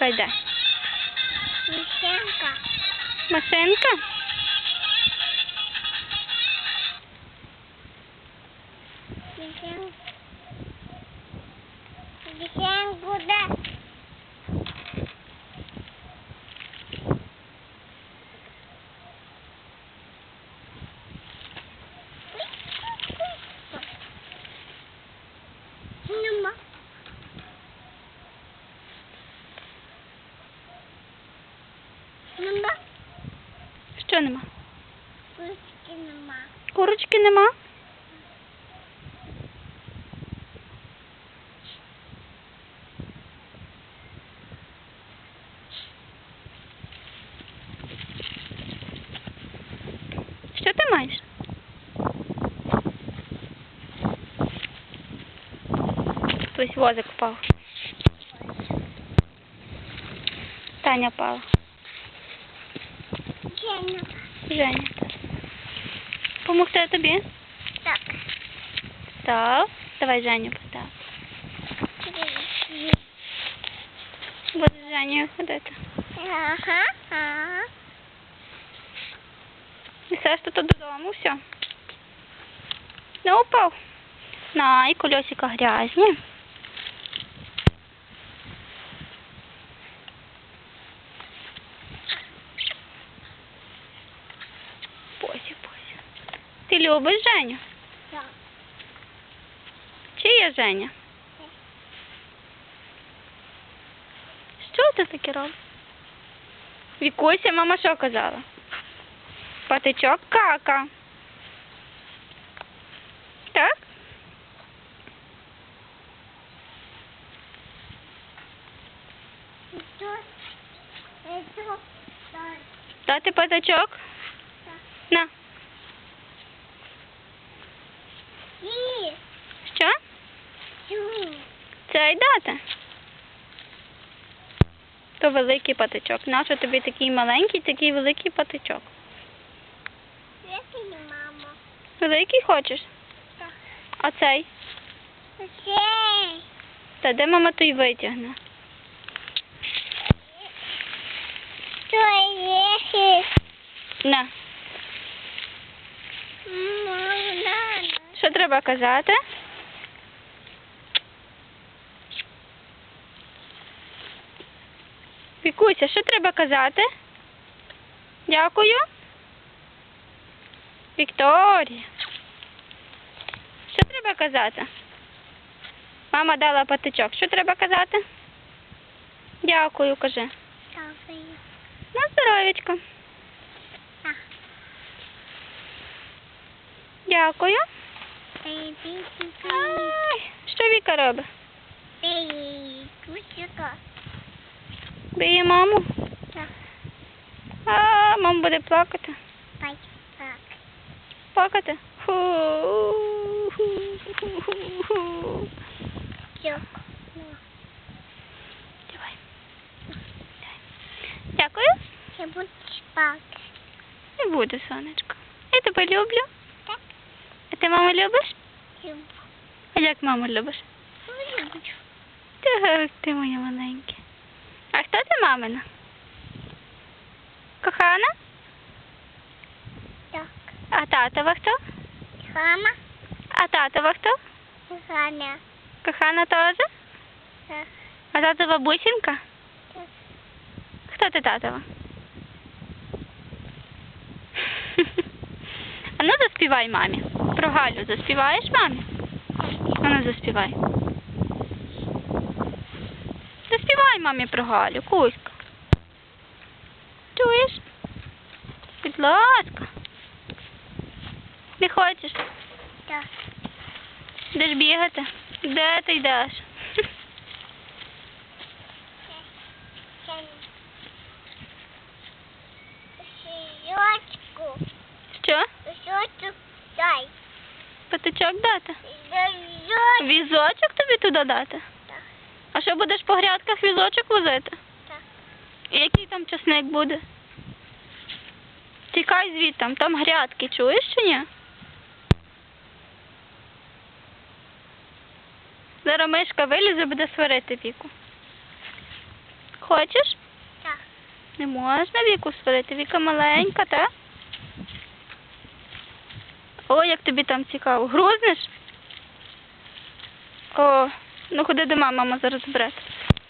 Машенька йде. Мішенка. Машинка? Мішенка. Мішенку де? Нема. Нема. Що нема? Курочки нема. Курочки нема? Що ти маєш? Хтось возик впав. Таня пала. Женя. Женя. Помогти тобі? Так. Став. Давай Женю постав. Буде з Женєю ходити. Ага. Ага. Несеш тут додому, все. Не упав. На, і колесика грязні. Ти любиш Женю? Так. Чи є Женя? Що ти таке робиш? Вікуся, мама що казала? Патичок кака. Так? Що? Що? Так. Дати? На. Ні. Що? Чу. Це й дати. То великий патичок. Нащо тобі такий маленький, такий великий патичок? Який мама? Великий хочеш? Так. А цей? Цей. Та де мама той витягне? Що є? На. Мама. Що треба казати? Вікуся, що треба казати? Дякую. Вікторія. Що треба казати? Мама дала патичок. Що треба казати? Дякую, кажи. Дякую. На здоров'ячко. Дякую. Що Віка робить? Биє маму. Так. А, мама буде плакати. Плакати? Фу-ху-ху-ху. Давай. Дякую. Це буде спати. Не буду, сонечко. Я тебе люблю. А ти маму любиш? Люблю. А як маму любиш? Люблю. Так, ти моя маленька. А хто ти мамина? Кохана? Так. А татова хто? Хама. А татова хто? Ханя. Кохана теж? Так. А татова бусинка? Так. Хто ти татова? А ну заспівай мамі. Про Галю заспіваєш мамі? А ну заспівай. Заспівай мамі про Галю, Кузька. Чуєш? Будь ласка. Не хочеш? Так. Йдеш бігати? Де ти йдеш? Патичок дати? Візочок тобі туди дати? Так. А що будеш по грядках візочок возити? Так. І який там часник буде? Тікай звідти, там грядки, чуєш чи ні? Зараз мишка вилізе, буде сварити віку. Хочеш? Так. Не можна віку сварити. Віка маленька, так? О, як тобі там цікаво. Грузнеш? О, ну ходи до мами, мама зараз збере.